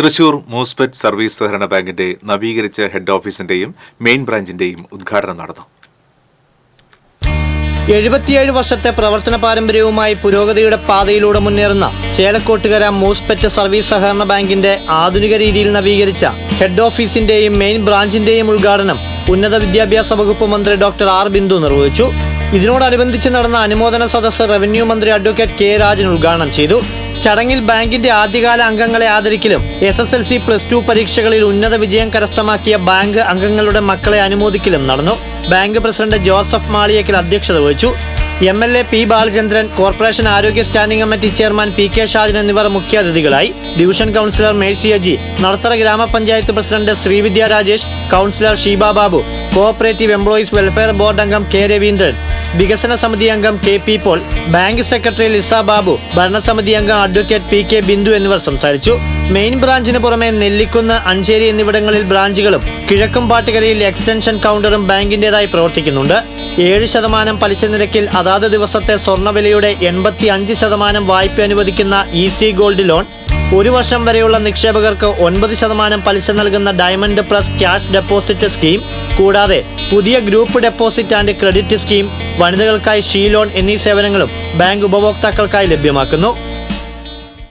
Thrissur Moospet service സഹകരണ ബാങ്കിന്റെ നവീകരിച്ച ഹെഡ് ഓഫീസിന്റെയും മെയിൻ ബ്രാഞ്ചിന്റെയും ഉദ്ഘാടനം നടന്നു. എഴുപത്തിയേഴ് വർഷത്തെ പ്രവർത്തന പാരമ്പര്യവുമായി പുരോഗതിയുടെ പാതയിലൂടെ മുന്നേറുന്ന ചേലക്കോട്ടുകര മൂസ്പെറ്റ് സർവീസ് സഹകരണ ബാങ്കിന്റെ ആധുനിക രീതിയിൽ നവീകരിച്ച ഹെഡ് ഓഫീസിന്റെയും മെയിൻ ബ്രാഞ്ചിന്റെയും ഉദ്ഘാടനം ഉന്നത വിദ്യാഭ്യാസ വകുപ്പ് മന്ത്രി ഡോക്ടർ ആർ ബിന്ദു നിർവഹിച്ചു. ഇതിനോടനുബന്ധിച്ച് നടന്ന അനുമോദന സദസ്സ് റവന്യൂ മന്ത്രി അഡ്വക്കേറ്റ് കെ രാജൻ ഉദ്ഘാടനം ചെയ്തു. ചടങ്ങിൽ ബാങ്കിന്റെ ആദ്യകാല അംഗങ്ങളെ ആദരിക്കലും S S L C plus two പരീക്ഷകളിൽ ഉന്നത വിജയം കരസ്ഥമാക്കിയ ബാങ്ക് അംഗങ്ങളുടെ മക്കളെ അനുമോദിക്കലും നടന്നു. ബാങ്ക് പ്രസിഡന്റ് ജോസഫ് മാളിയക്കൽ അധ്യക്ഷത വഹിച്ചു. M L A P Balachandran corporation ആരോഗ്യ standing committee chairman P K Shajan എന്നിവർ മുഖ്യാതിഥികളായി. ഡിവിഷൻ കൗൺസിലർ മേഴ്സി അജി നടത്തറ ഗ്രാമപഞ്ചായത്ത് president Srividya Rajesh councillor Sheeba Babu cooperative employees welfare board അംഗം കെ രവീന്ദ്രൻ വികസന സമിതി അംഗം K P Paul bank secretary Lisa Babu ഭരണസമിതി അംഗം അഡ്വക്കേറ്റ് പി കെ ബിന്ദു എന്നിവർ സംസാരിച്ചു. മെയിൻ ബ്രാഞ്ചിന് പുറമെ നെല്ലിക്കുന്ന് അഞ്ചേരി എന്നിവിടങ്ങളിൽ ബ്രാഞ്ചുകളും കിഴക്കും പാട്ടുകരയിൽ എക്സ്റ്റൻഷൻ കൗണ്ടറും ബാങ്കിന്റേതായി പ്രവർത്തിക്കുന്നുണ്ട്. ഏഴ് ശതമാനം പലിശ നിരക്കിൽ അതാത് ദിവസത്തെ സ്വർണവിലയുടെ എൺപത്തി അഞ്ച് ശതമാനം വായ്പ അനുവദിക്കുന്ന ഇ സി ഗോൾഡ് ലോൺ ഒരു വർഷം വരെയുള്ള നിക്ഷേപകർക്ക് ഒൻപത് ശതമാനം പലിശ നൽകുന്ന diamond plus cash deposit scheme കൂടാതെ പുതിയ group deposit and credit scheme വനിതകൾക്കായി she loan എന്നീ സേവനങ്ങളും ബാങ്ക് ഉപഭോക്താക്കൾക്കായി ലഭ്യമാക്കുന്നു.